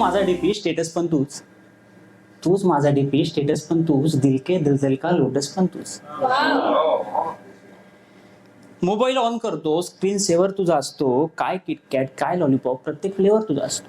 माझा DP status पण तूच. तूच माझा डीपी स्टेटस पण तूच. दिलके दिलदल का लोटस पण तूच. मोबाईल ऑन करतो स्क्रीन सेवर तुझा असतो काय किटकॅट काय लॉलीपॉप प्रत्येक फ्लेवर तुझा असतो.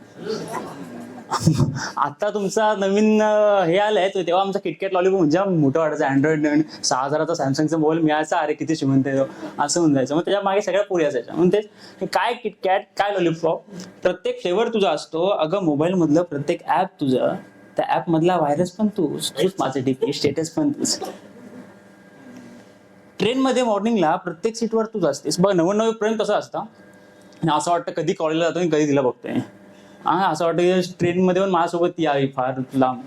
आता तुमचा नवीन हे आलंय तो तेव्हा आमचा किटकॅट लॉलीपॉप म्हणजे मोठं वाटायचं. अँड्रॉइड सहा हजाराचा सॅमसंगचा मोबाईल मिळायचा. अरे किती श्रीमंत आहे तो. असं होऊन जायचं. मग त्याच्यामागे सगळ्या पुरी असायच्या. म्हणून तेच काय किटकॅट काय लॉलीपॉप प्रत्येक फ्लेवर तुझा असतो. अगं मोबाईल मधलं प्रत्येक ऍप तुझं त्या ऍप मधला व्हायरस पण तू तूच माझं डीपी स्टेटस पण तूच. ट्रेनमध्ये मॉर्निंगला प्रत्येक सीटवर तूच असतेस. बघ नव्वद नव्वद पर्यंत कसं असतं असं वाटतं कधी कॉलेजला जातो कधी तिला बघतोय. हा असं वाटतं की ट्रेनमध्ये पण माझ्यासोबत यावी फार लांब.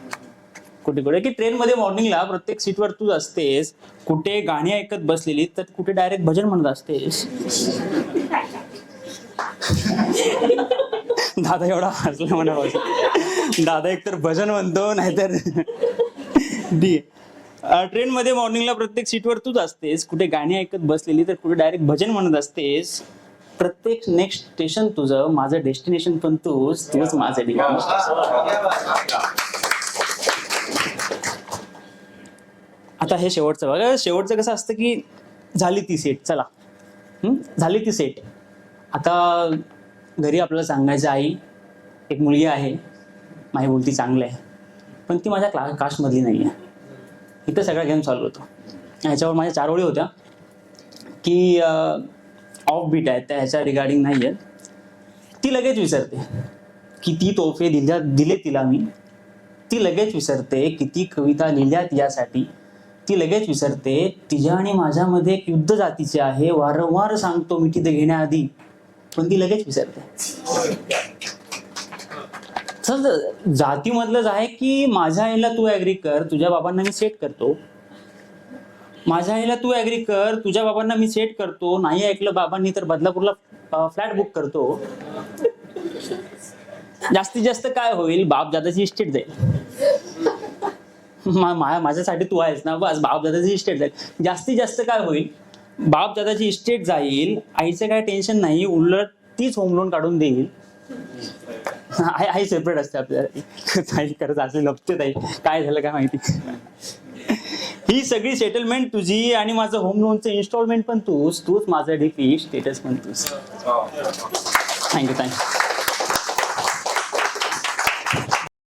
कुठे कुठे? की ट्रेनमध्ये मॉर्निंगला प्रत्येक सीटवर तूच असतेस कुठे गाणी ऐकत बसलेली तर कुठे डायरेक्ट भजन म्हणत असतेस. दादा एवढा हसला म्हणा दादा एकतर भजन म्हणतो नाहीतर डी. ट्रेनमध्ये मॉर्निंगला प्रत्येक सीटवर तूच असतेस कुठे गाणी ऐकत बसलेली तर कुठे डायरेक्ट भजन म्हणत असतेस. प्रत्येक नेक्स्ट स्टेशन तुझं माझं डेस्टिनेशन पण तूच तूच माझं डेस्टिनेशन आता हे शेवटचं बघा. शेवटचं कसं असतं की झाली ती सेट चला. झाली ती सेट आता घरी आपल्याला सांगायचं आई एक मुलगी आहे. माझी बोलती चांगलं आहे. पण ती माझ्या क्ला कास्टमधली नाही आहे इथं सगळा गेम चालू होतो. ह्याच्यावर माझ्या चार ओळी होत्या. की ऑफ बीट आहेत त्या ह्याच्या रिगार्डिंग नाही आहेत ती लगेच विसरते. किती तोफे दिल्या दिले तिला मी. ती लगेच विसरते किती कविता लिहिल्यात यासाठी. ती लगेच विसरते तिच्या आणि माझ्यामध्ये एक युद्ध जातीचे आहे. वारंवार सांगतो मी तिथे घेण्याआधी. पण ती लगेच विसरते. चल जातीमधलंच आहे की माझ्या आईला तू ऍग्री कर तुझ्या बाबांना मी सेट करतो. माझ्या आईला तू ऍग्री कर. तुझ्या बाबांना मी सेट करतो. नाही ऐकलं बाबांनी तर बदलापूरला फ्लॅट बुक करतो. जास्तीत जास्त काय होईल? बाप दादाची इस्टेट जाईल. माझ्यासाठी तू आहेस ना बस. बाप दादाची इस्टेट जाईल. जास्तीत जास्त काय होईल? बाप दादाची इस्टेट जाईल. आईचं काय टेन्शन नाही. उलट तीच होम लोन काढून देईल. आई आई सेपरेट असते आपल्याला आई करत असले लपते ताई. काय झालं काय माहिती? ही सगळी सेटलमेंट तुझी आणि माझं होम लोनचं इन्स्टॉलमेंट पण तूच. तूच माझं डीपी स्टेटस पण तूच. Thank you thank you